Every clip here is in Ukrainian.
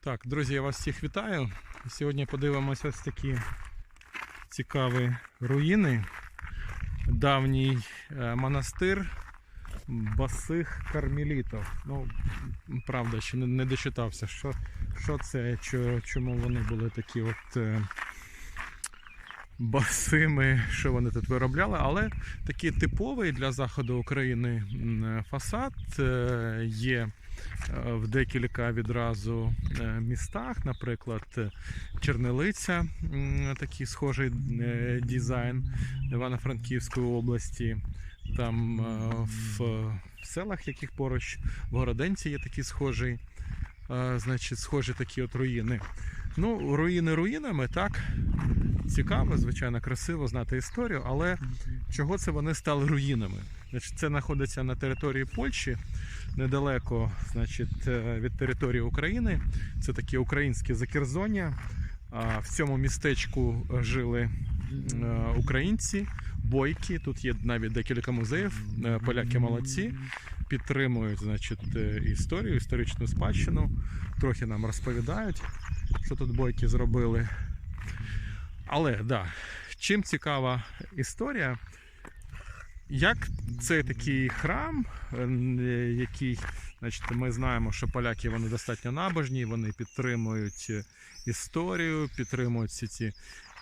Так, друзі, я вас всіх вітаю. Сьогодні подивимося ось такі цікаві руїни. Давній е, монастир басих кармелітів. Ну, правда, ще не, дочитався, що, що це, чому вони були такі от. Басими, що вони тут виробляли, але такий типовий для заходу України фасад е, є е, в декілька відразу е, містах, наприклад, Чернелиця, такий схожий дизайн Івано-Франківської області. Там в, селах, яких поруч в Городенці є такий схожий, значить, схожі такі от руїни. Ну, руїни руїнами, так. Цікаво, звичайно, красиво знати історію, але чого це вони стали руїнами? Значить, це знаходиться на території Польщі, недалеко значить, е, від території України. Це такі українські закерзоння. В цьому містечку жили е, українці, бойки. Тут є навіть декілька музеїв. Е, Поляки молодці, підтримують значить, е, історію, історичну спадщину. Трохи нам розповідають, що тут бойки зробили. Але да, чим цікава історія, як цей такий храм, е, який, значить, ми знаємо, що поляки вони достатньо набожні, вони підтримують е, історію, підтримують всі ці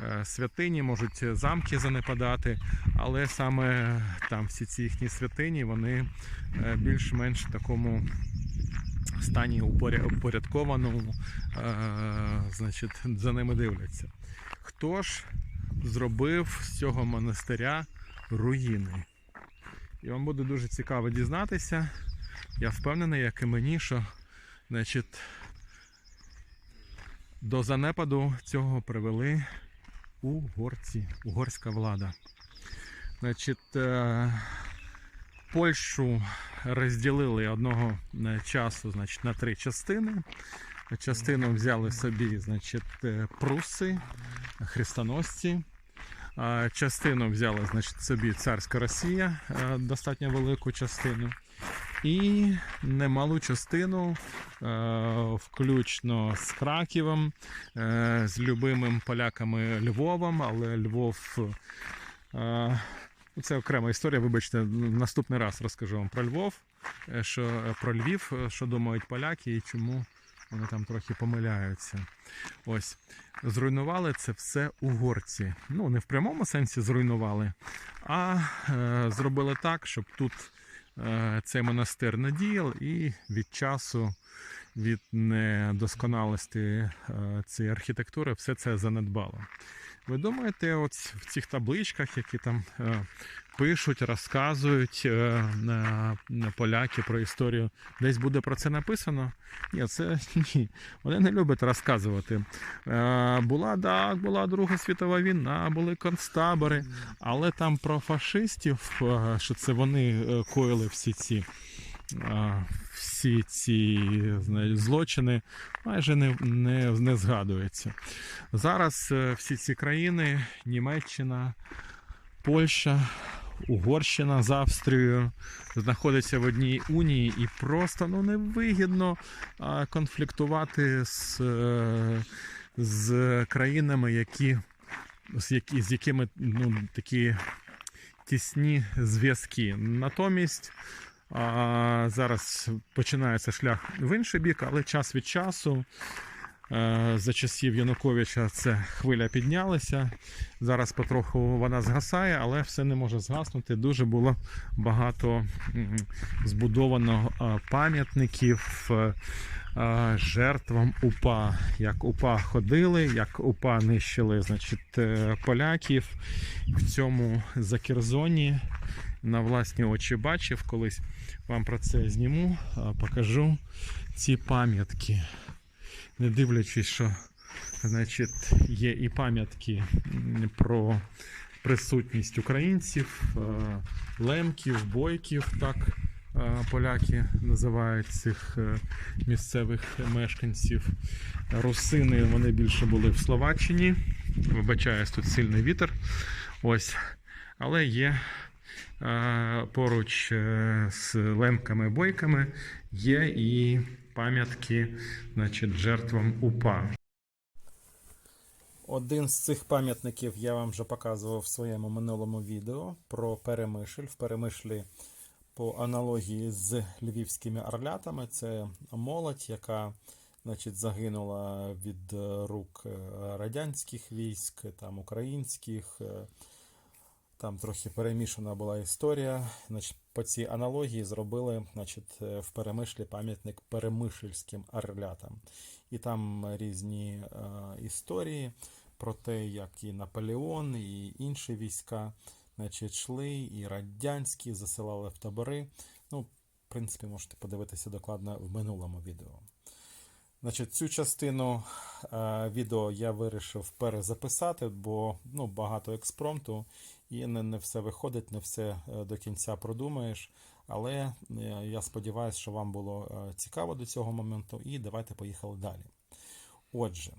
е, святині, можуть замки занепадати, але саме там всі ці їхні святині, вони е, більш-менш в такому стані упорядкованому, е, значить, за ними дивляться. Хто ж зробив з цього монастиря руїни? І вам буде дуже цікаво дізнатися. Я впевнений, як і мені, що значить, до занепаду цього привели угорці, угорська влада. Значить, е, Польщу розділили одного е, часу значить, на три частини. Частину взяли собі значить, е, пруси, хрестоносці. Частину взяла значить, собі царська Росія, достатньо велику частину. І немалу частину, е, включно з Краківом, е, з любимим поляками Львовом, але Львов. е, Це окрема історія, вибачте, наступний раз розкажу вам про Львов, що, про Львів, що думають поляки і чому вони там трохи помиляються. Ось. Зруйнували це все угорці. Ну, не в прямому сенсі зруйнували, а е, зробили так, щоб тут цей монастир надіял, і від часу, від недосконалості е, цієї архітектури все це занедбало. Ви думаєте, от в цих табличках, які там е, пишуть, розказують е, поляки про історію, десь буде про це написано? Ні, це ні. Вони не люблять розказувати. Була так, була Друга світова війна, були концтабори, але там про фашистів, що це вони коїли всі ці. Всі ці злочини майже не, не, не згадується. Зараз е, всі ці країни Німеччина, Польща, Угорщина з Австрією знаходяться в одній унії і просто ну, невигідно конфліктувати з, е, з країнами, які, з якими ну, такі тісні зв'язки. Натомість а, зараз починається шлях в інший бік, але час від часу. е, За часів Януковича це хвиля піднялася. Зараз потроху вона згасає, але все не може згаснути. Дуже було багато збудовано е, пам'ятників е, жертвам УПА. Як УПА ходили, як УПА нищили значить, поляків в цьому закерзоні. На власні очі бачив колись вам про це зніму, покажу ці пам'ятки не дивлячись, що значить, є і пам'ятки про присутність українців, лемків, бойків, так поляки називають цих е, місцевих мешканців. Русини вони більше були в Словаччині. Вибачаюсь, тут сильний вітер. Ось. Але є поруч е, з лемками бойками є і пам'ятки значить, жертвам УПА. Один з цих пам'ятників я вам вже показував в своєму минулому відео про Перемишль. В Перемишлі по аналогії з львівськими орлятами. Це молодь, яка значить, загинула від е, рук е, радянських військ, там українських. Там трохи перемішана була історія. Значить, по цій аналогії зробили значить, е, в Перемишлі пам'ятник перемишльським орлятам. І там різні е, історії про те, як і Наполеон, і інші війська значить, йшли, і радянські засилали в табори. Ну, в принципі, можете подивитися докладно в минулому відео. Значить, цю частину е, відео я вирішив перезаписати, бо ну, багато експромту, і не, не все виходить, не все е, до кінця продумаєш. Але е, я сподіваюся, що вам було е, цікаво до цього моменту, і давайте поїхали далі. Отже,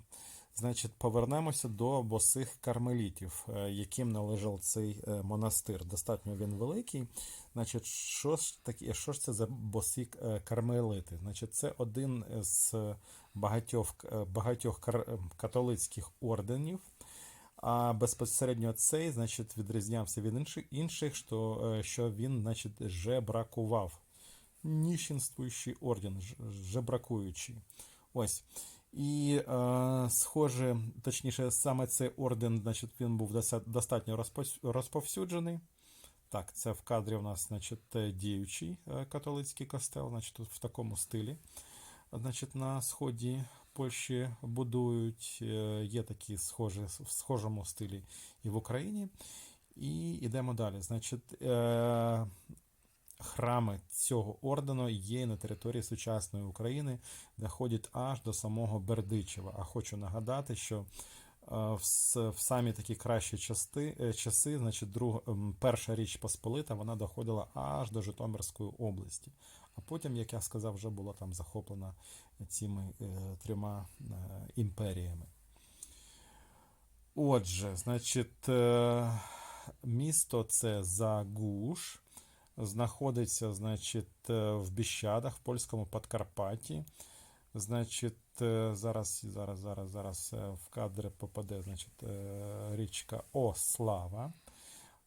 значить, повернемося до босих кармелітів, яким належав цей монастир. Достатньо він великий. Значить, що ж таке, що ж це за босі кармелити? Значить, це один з багатьох, багатьох католицьких орденів. А безпосередньо цей, значить, відрізнявся від інших, інших що, е, що він, значить, жебракував. Ніщенствуючий орден, жебракуючий. Ось. І е, схоже, точніше, саме цей орден, значить, він був достатньо розповсюджений. Так, це в кадрі у нас, значить, е, діючий е, католицький костел, значить, в такому стилі. Значить, на сході Польщі будують, е, є такі схожі в схожому стилі і в Україні. І йдемо далі. Значить, е, храми цього ордену є на території сучасної України, де ходять аж до самого Бердичева. А хочу нагадати, що е, в, самі такі кращі части, е, часи, значить, друг, ем, перша річ Посполита, вона доходила аж до Житомирської області. А потім, як я сказав, вже була там захоплена цими е, трьома е, імперіями. Отже, значить, е, місто це Загуш, знаходиться, значить, в Біщадах, в польському Подкарпатті. Значить, зараз, зараз, зараз, зараз в кадри попаде, значить, річка Ослава.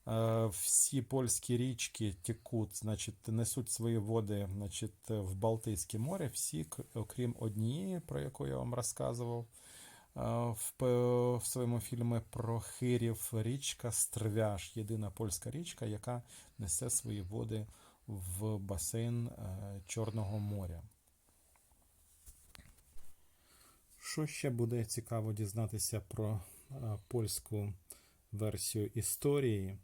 Е, Всі польські річки текуть, значить, несуть свої води значить, в Балтійське море, всі, окрім однієї, про яку я вам розказував е, в, в своєму фільмі про Хирів, річка Стрвяж, єдина польська річка, яка несе свої води в басейн е, Чорного моря. Що ще буде цікаво дізнатися про польську версію історії?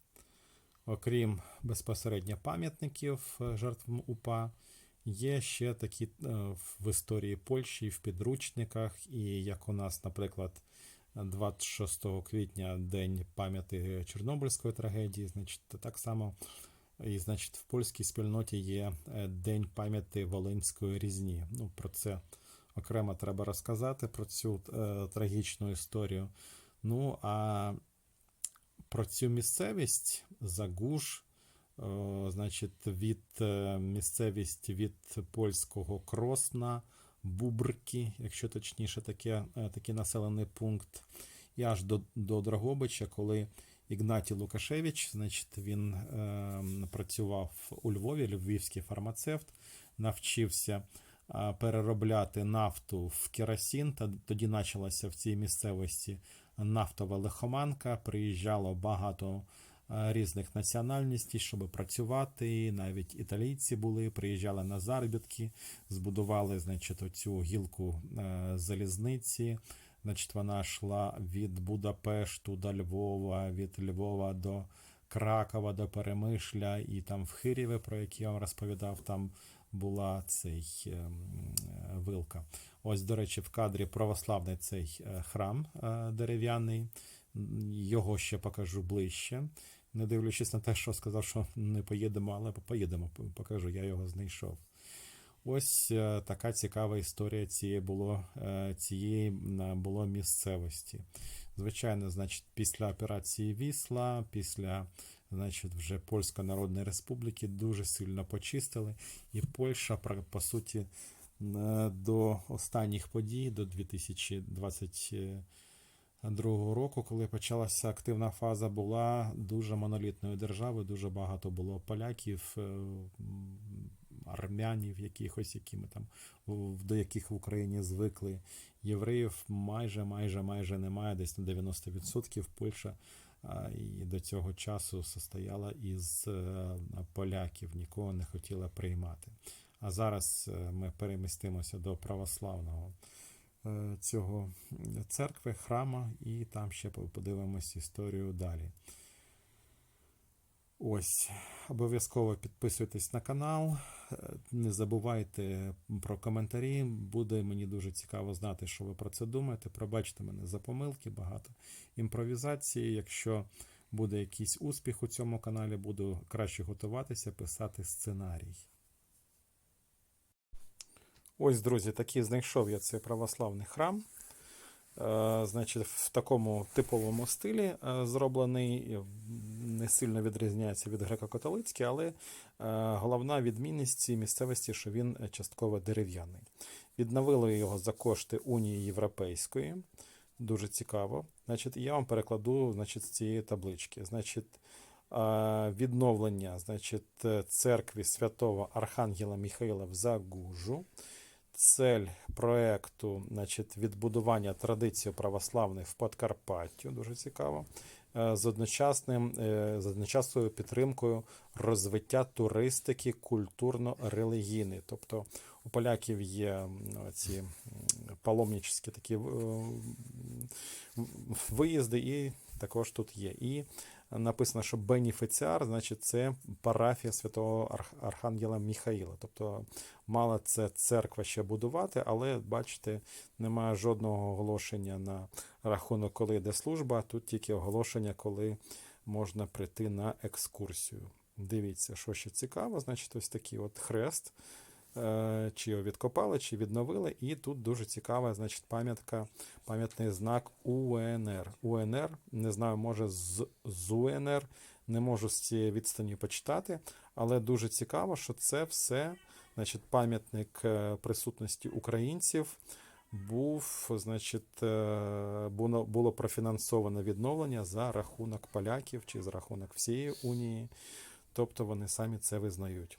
Окрім безпосередньо пам'ятників е, жертвам УПА, є ще такі е, в історії Польщі в підручниках, і як у нас, наприклад, 26 квітня День пам'яті Чорнобильської трагедії, значить, так само і, значить, в польській спільноті є е, День пам'яті Волинської різні. Ну, про це окремо треба розказати, про цю е, трагічну історію. Ну, а про цю місцевість Загуш, е, значить, від е, місцевість від польського Кросна, Бубрки, якщо точніше, таке, е, такий населений пункт, і аж до, до Дрогобича, коли Ігнатій Лукашевич, значить, він е, працював у Львові, львівський фармацевт, навчився переробляти нафту в керосин. Та тоді почалася в цій місцевості нафтова лихоманка. Приїжджало багато різних національностей, щоб працювати. Навіть італійці були, приїжджали на заробітки, збудували значить, оцю гілку залізниці. Значить, вона йшла від Будапешту до Львова, від Львова до Кракова, до Перемишля, і там в Хирєві, про який я вам розповідав, там була цей ем, вилка. Ось, до речі, в кадрі православний цей е, храм е, дерев'яний. Його ще покажу ближче. Не дивлячись на те, що сказав, що не поїдемо, але поїдемо, покажу, я його знайшов. Ось е, така цікава історія цієї було, е, цієї було місцевості. Звичайно, значить, після операції Вісла, після значить, вже Польської Народної Республіки дуже сильно почистили, і Польща, по суті, до останніх подій, до 2022 року, коли почалася активна фаза, була дуже монолітною державою, дуже багато було поляків, е, армянів, якихось, які ми там до яких в Україні звикли. Євреїв майже, майже, майже немає, десь на 90%. Польща і до цього часу состояла із е, поляків, нікого не хотіла приймати. А зараз е, ми перемістимося до православного е, цього церкви, храма, і там ще подивимось історію далі. Ось, обов'язково підписуйтесь на канал. е, Не забувайте про коментарі. Буде мені дуже цікаво знати, що ви про це думаєте. Пробачте мене за помилки, багато імпровізації. Якщо буде якийсь успіх у цьому каналі, буду краще готуватися, писати сценарій. Ось, друзі, такий знайшов я цей православний храм. Е, Значить, в такому типовому стилі е, зроблений, не сильно відрізняється від греко-католицький, але е, головна відмінність цій місцевості, що він е, частково дерев'яний. Відновили його за кошти Унії Європейської. Дуже цікаво. Значить, я вам перекладу значить, з цієї таблички. Значить, е, відновлення значить, церкви святого Архангела Михаїла в Загужу. Цель проекту, значить, відбудування традиції православних в Подкарпаттю, дуже цікаво, з одночасним е, з одночасною підтримкою розвиття туристики культурно-релігійної. Тобто у поляків є ці м, такі е, виїзди, і також тут є. І написано, що бенефіціар, значить, це парафія святого Архангела Міхаїла. Тобто мала це церква ще будувати, але бачите, немає жодного оголошення на рахунок, коли йде служба. Тут тільки оголошення, коли можна прийти на екскурсію. Дивіться, що ще цікаво, значить, ось такий от хрест. Е, Чи його відкопали, чи відновили. І тут дуже цікава, значить, пам'ятка, пам'ятний знак УНР. УНР, не знаю, може з, з УНР, не можу з цієї відстані почитати, але дуже цікаво, що це все, значить, пам'ятник е, присутності українців. Був, значить, е, було, профінансоване відновлення за рахунок поляків чи за рахунок всієї унії. Тобто вони самі це визнають.